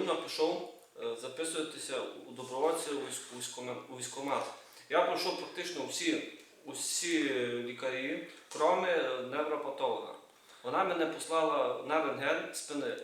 добровільно пішов е, записуватися у добровольці у військ- у військкоме- у військкомат. Я пройшов практично всі, усі лікарі, крім невропатолога. Вона мене послала на рентген спини.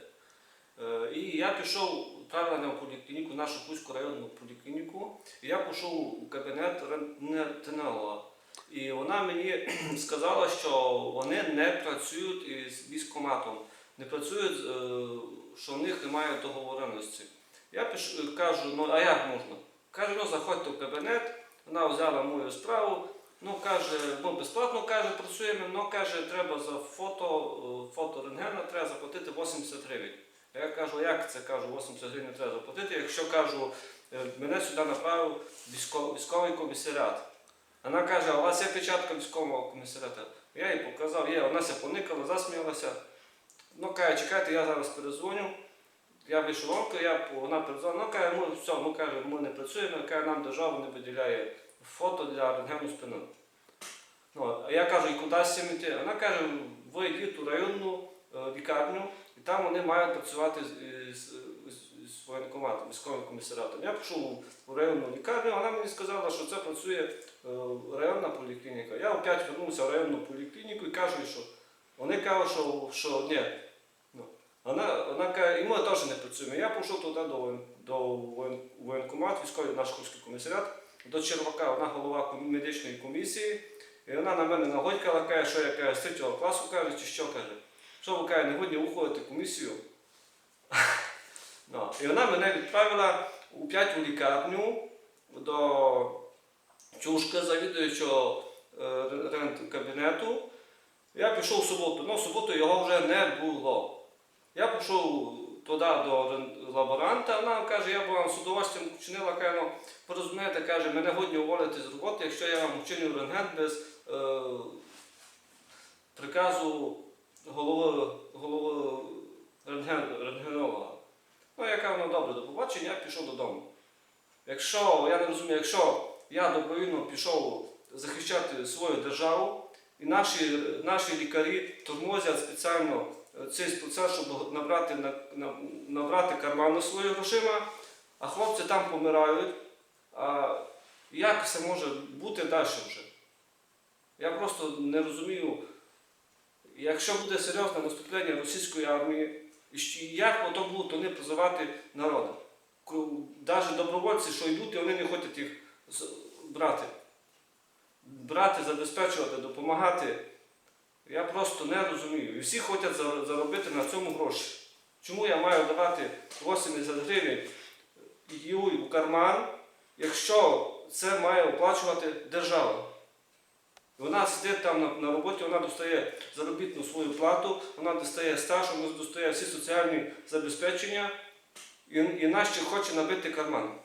Е, І я пішов правильно в поліклініку, нашу Хуську районну поліклініку, і я пішов у кабінет рентгенолога. І вона мені сказала, що вони не працюють із військкоматом, не працюють, е, що в них немає договореності. Я пишу, кажу, ну а як можна? Каже, ну заходьте в кабінет, вона взяла мою справу. Ну, каже, ну безплатно каже, працюємо, але каже, треба за фото, е, фото рентгена треба заплатити 80 гривень. Я кажу, як це кажу, 80 гривень треба заплатити, якщо кажу, е, мене сюди направив військовий, комісаріат. Вона каже, у вас є печатка військового комісаріату? Я їй показав, є, вона ся поникала, засміялася. Ну, каже, чекайте, я зараз перезвоню. Я вийшов ломку, я, вона перезвонила, ну каже, ми все, ми, каже, ми не працюємо, каже, нам держава не виділяє фото для рентгену спини. Ну, а я кажу, і куди з цим йти? Вона каже, ви йдіть у районну е, лікарню, і там вони мають працювати з, з, з, з воєнкоматом, військовим комісаріатом. Я пішов у районну лікарню, вона мені сказала, що це працює е, районна поліклініка. Я опять вернувся в районну поліклініку і кажу, що вони кажуть, що, що ні. Вона, вона каже, і ми теж не працюємо. Я пішов туди до, до воєн- воєнкомат, військовий наш Курський комісаріат, до Червака, вона голова медичної комісії. І вона на мене нагодькала, каже, що я каже, з третього класу каже, чи що каже. Що ви каже, не годні уходити комісію. ну, і вона мене відправила у п'яту лікарню до чушка завідуючого е, рент-кабінету. Я пішов в суботу, але в суботу його вже не було. Я пішов туди до лаборанта, вона каже, я б вам з удовольствием вчинила, каже, ну, порозумієте, каже, мене годні уволити з роботи, якщо я вам вчиню рентген без е, приказу голови, голови рентген, рентгенолога. Ну, я кажу, ну добре, до побачення, я пішов додому. Якщо, я не розумію, якщо я добровільно пішов захищати свою державу, і наші, наші лікарі тормозять спеціально цей процес, щоб набрати, на, на, набрати карману свої грошима, а хлопці там помирають. А як це може бути далі вже? Я просто не розумію, якщо буде серйозне наступлення російської армії, як потім будуть вони призивати народ? Навіть добровольці, що йдуть, вони не хочуть їх брати. Брати, забезпечувати, допомагати. Я просто не розумію. І всі хочуть заробити на цьому гроші. Чому я маю давати 80 гривень їй у карман, якщо це має оплачувати держава? Вона сидить там на, на роботі, вона достає заробітну свою плату, вона достає стаж, вона достає всі соціальні забезпечення і, і нащо хоче набити карман.